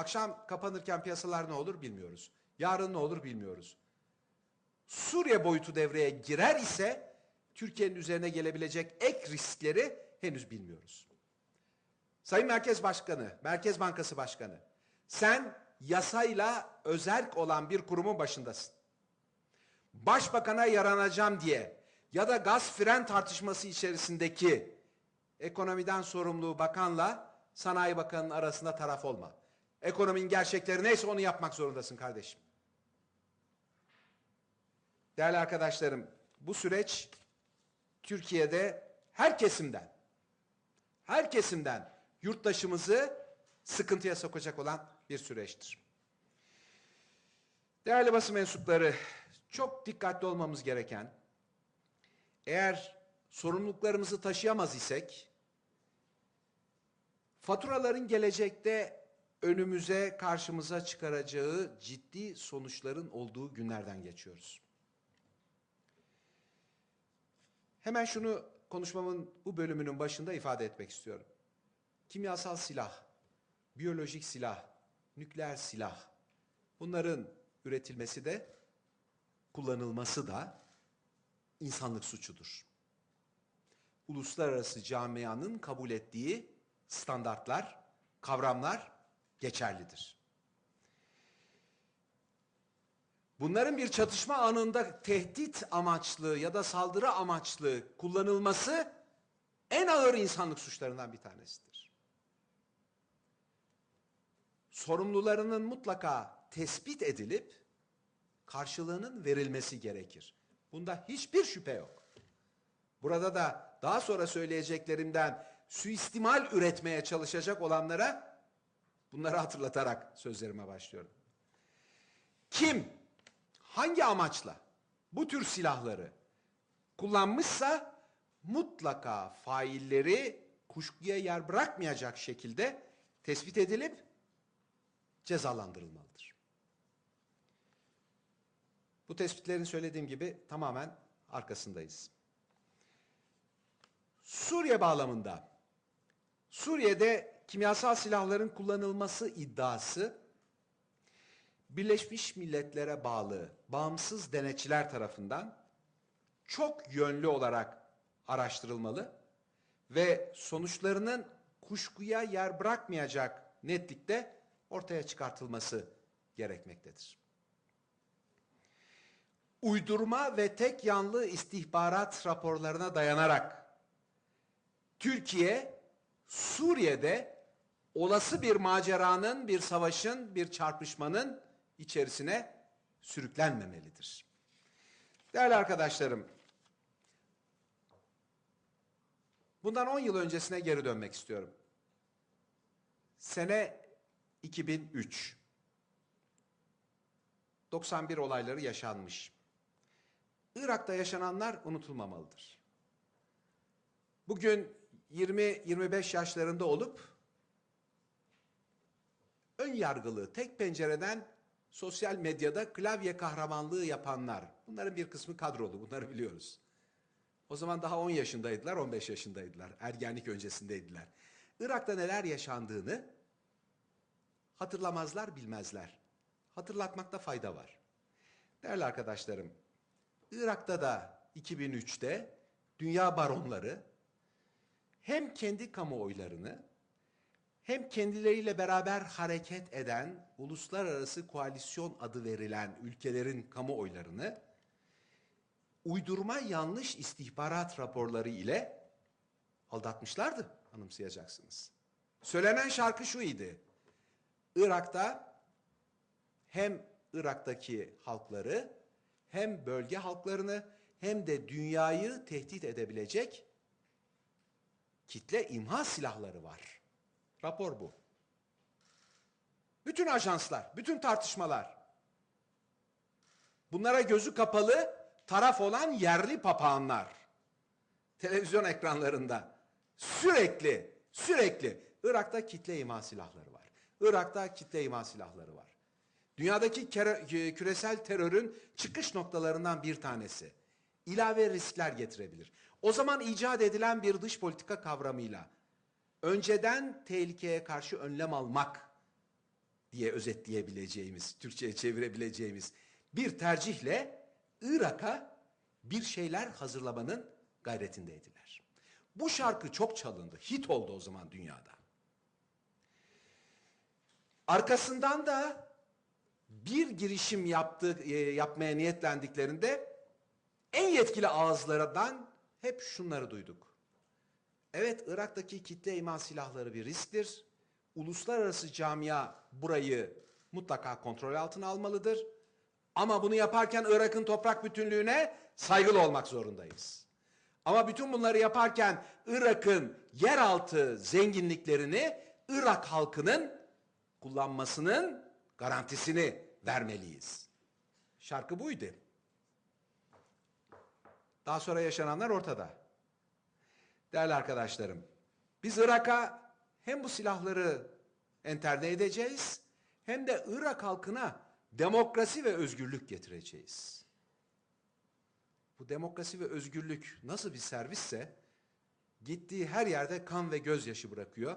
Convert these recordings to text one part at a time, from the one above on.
Akşam kapanırken piyasalar ne olur bilmiyoruz. Yarın ne olur bilmiyoruz. Suriye boyutu devreye girer ise Türkiye'nin üzerine gelebilecek ek riskleri henüz bilmiyoruz. Sayın Merkez Başkanı, Merkez Bankası Başkanı, sen yasayla özerk olan bir kurumun başındasın. Başbakana yaranacağım diye ya da gaz fren tartışması içerisindeki ekonomiden sorumlu bakanla Sanayi Bakanı'nın arasında taraf olma. Ekonominin gerçekleri neyse onu yapmak zorundasın kardeşim. Değerli arkadaşlarım, bu süreç Türkiye'de her kesimden, her kesimden yurttaşımızı sıkıntıya sokacak olan bir süreçtir. Değerli basın mensupları, çok dikkatli olmamız gereken, eğer sorumluluklarımızı taşıyamaz isek, faturaların gelecekte önümüze, karşımıza çıkaracağı ciddi sonuçların olduğu günlerden geçiyoruz. Hemen şunu konuşmamın bu bölümünün başında ifade etmek istiyorum. Kimyasal silah, biyolojik silah, nükleer silah bunların üretilmesi de kullanılması da insanlık suçudur. Uluslararası camianın kabul ettiği standartlar, kavramlar geçerlidir. Bunların bir çatışma anında tehdit amaçlı ya da saldırı amaçlı kullanılması en ağır insanlık suçlarından bir tanesidir. Sorumlularının mutlaka tespit edilip karşılığının verilmesi gerekir. Bunda hiçbir şüphe yok. Burada da daha sonra söyleyeceklerimden suistimal üretmeye çalışacak olanlara bunları hatırlatarak sözlerime başlıyorum. Kim hangi amaçla bu tür silahları kullanmışsa mutlaka failleri kuşkuya yer bırakmayacak şekilde tespit edilip cezalandırılmalıdır. Bu tespitlerin söylediğim gibi tamamen arkasındayız. Suriye bağlamında Suriye'de kimyasal silahların kullanılması iddiası Birleşmiş Milletler'e bağlı bağımsız denetçiler tarafından çok yönlü olarak araştırılmalı ve sonuçlarının kuşkuya yer bırakmayacak netlikte ortaya çıkartılması gerekmektedir. Uydurma ve tek yanlı istihbarat raporlarına dayanarak Türkiye Suriye'de olası bir maceranın, bir savaşın, bir çarpışmanın içerisine sürüklenmemelidir. Değerli arkadaşlarım, bundan 10 yıl öncesine geri dönmek istiyorum. Sene 2003. 91 olayları yaşanmış. Irak'ta yaşananlar unutulmamalıdır. Bugün 20-25 yaşlarında olup ön yargılı, tek pencereden sosyal medyada klavye kahramanlığı yapanlar. Bunların bir kısmı kadrolu, bunları biliyoruz. O zaman daha 10 yaşındaydılar, 15 yaşındaydılar. Ergenlik öncesindeydiler. Irak'ta neler yaşandığını hatırlamazlar, bilmezler. Hatırlatmakta fayda var. Değerli arkadaşlarım, Irak'ta da 2003'te dünya baronları hem kendi kamuoylarını hem kendileriyle beraber hareket eden uluslararası koalisyon adı verilen ülkelerin kamuoylarını uydurma yanlış istihbarat raporları ile aldatmışlardı anımsayacaksınız. Söylenen şarkı şu idi. Irak'ta hem Irak'taki halkları hem bölge halklarını hem de dünyayı tehdit edebilecek kitle imha silahları var. Rapor bu. Bütün ajanslar, bütün tartışmalar. Bunlara gözü kapalı taraf olan yerli papağanlar. Televizyon ekranlarında sürekli, sürekli Irak'ta kitle imha silahları var. Irak'ta kitle imha silahları var. Dünyadaki küresel terörün çıkış noktalarından bir tanesi. İlave riskler getirebilir. O zaman icat edilen bir dış politika kavramıyla önceden tehlikeye karşı önlem almak diye özetleyebileceğimiz, Türkçe'ye çevirebileceğimiz bir tercihle Irak'a bir şeyler hazırlamanın gayretindeydiler. Bu şarkı çok çalındı, hit oldu o zaman dünyada. Arkasından da bir girişim yaptı, e, yapmaya niyetlendiklerinde en yetkili ağızlarından hep şunları duyduk. Evet Irak'taki kitle iman silahları bir risktir. Uluslararası camia burayı mutlaka kontrol altına almalıdır. Ama bunu yaparken Irak'ın toprak bütünlüğüne saygılı olmak zorundayız. Ama bütün bunları yaparken Irak'ın yeraltı zenginliklerini Irak halkının kullanmasının garantisini vermeliyiz. Şarkı buydu. Daha sonra yaşananlar ortada. Değerli arkadaşlarım, biz Irak'a hem bu silahları enterne edeceğiz hem de Irak halkına demokrasi ve özgürlük getireceğiz. Bu demokrasi ve özgürlük nasıl bir servisse gittiği her yerde kan ve gözyaşı bırakıyor.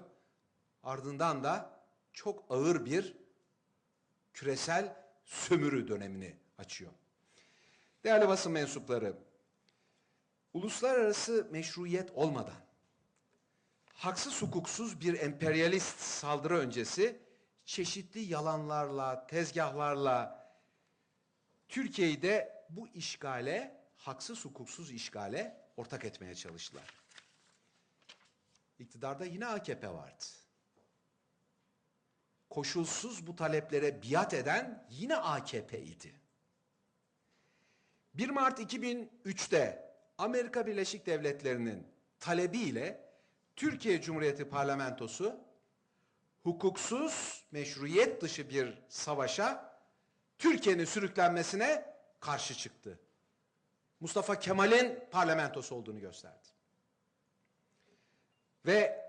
Ardından da çok ağır bir küresel sömürü dönemini açıyor. Değerli basın mensupları, uluslararası meşruiyet olmadan haksız hukuksuz bir emperyalist saldırı öncesi çeşitli yalanlarla, tezgahlarla Türkiye'yi de bu işgale, haksız hukuksuz işgale ortak etmeye çalıştılar. İktidarda yine AKP vardı. Koşulsuz bu taleplere biat eden yine AKP idi. 1 Mart 2003'te Amerika Birleşik Devletleri'nin talebiyle Türkiye Cumhuriyeti Parlamentosu hukuksuz, meşruiyet dışı bir savaşa Türkiye'nin sürüklenmesine karşı çıktı. Mustafa Kemal'in parlamentosu olduğunu gösterdi. Ve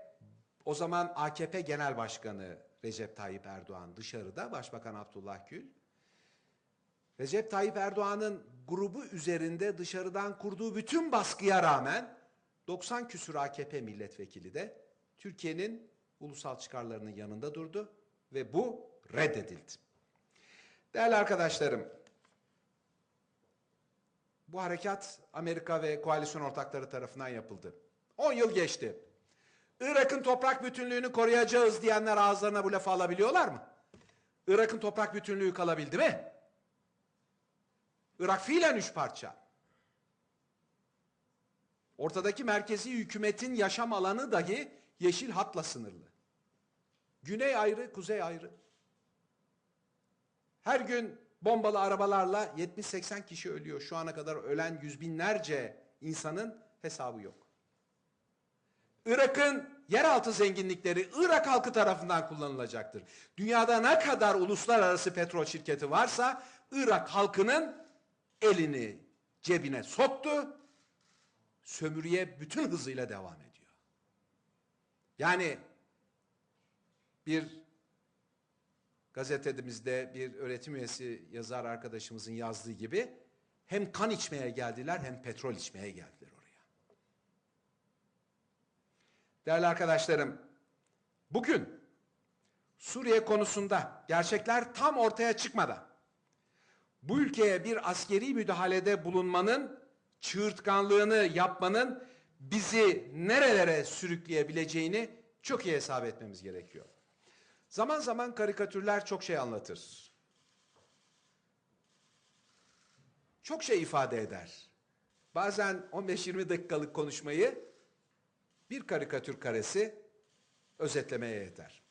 o zaman AKP Genel Başkanı Recep Tayyip Erdoğan dışarıda, Başbakan Abdullah Gül, Recep Tayyip Erdoğan'ın grubu üzerinde dışarıdan kurduğu bütün baskıya rağmen 90 küsur AKP milletvekili de Türkiye'nin ulusal çıkarlarının yanında durdu ve bu reddedildi. Değerli arkadaşlarım, bu harekat Amerika ve koalisyon ortakları tarafından yapıldı. 10 yıl geçti. Irak'ın toprak bütünlüğünü koruyacağız diyenler ağızlarına bu lafı alabiliyorlar mı? Irak'ın toprak bütünlüğü kalabildi mi? Irak fiilen üç parça. Ortadaki merkezi hükümetin yaşam alanı dahi yeşil hatla sınırlı. Güney ayrı, kuzey ayrı. Her gün bombalı arabalarla 70-80 kişi ölüyor. Şu ana kadar ölen yüz binlerce insanın hesabı yok. Irak'ın yeraltı zenginlikleri Irak halkı tarafından kullanılacaktır. Dünyada ne kadar uluslararası petrol şirketi varsa Irak halkının elini cebine soktu. Sömürüye bütün hızıyla devam ediyor. Yani bir gazetemizde bir öğretim üyesi yazar arkadaşımızın yazdığı gibi hem kan içmeye geldiler hem petrol içmeye geldiler oraya. Değerli arkadaşlarım, bugün Suriye konusunda gerçekler tam ortaya çıkmadan bu ülkeye bir askeri müdahalede bulunmanın çığırtkanlığını yapmanın bizi nerelere sürükleyebileceğini çok iyi hesap etmemiz gerekiyor. Zaman zaman karikatürler çok şey anlatır. Çok şey ifade eder. Bazen 15-20 dakikalık konuşmayı bir karikatür karesi özetlemeye yeter.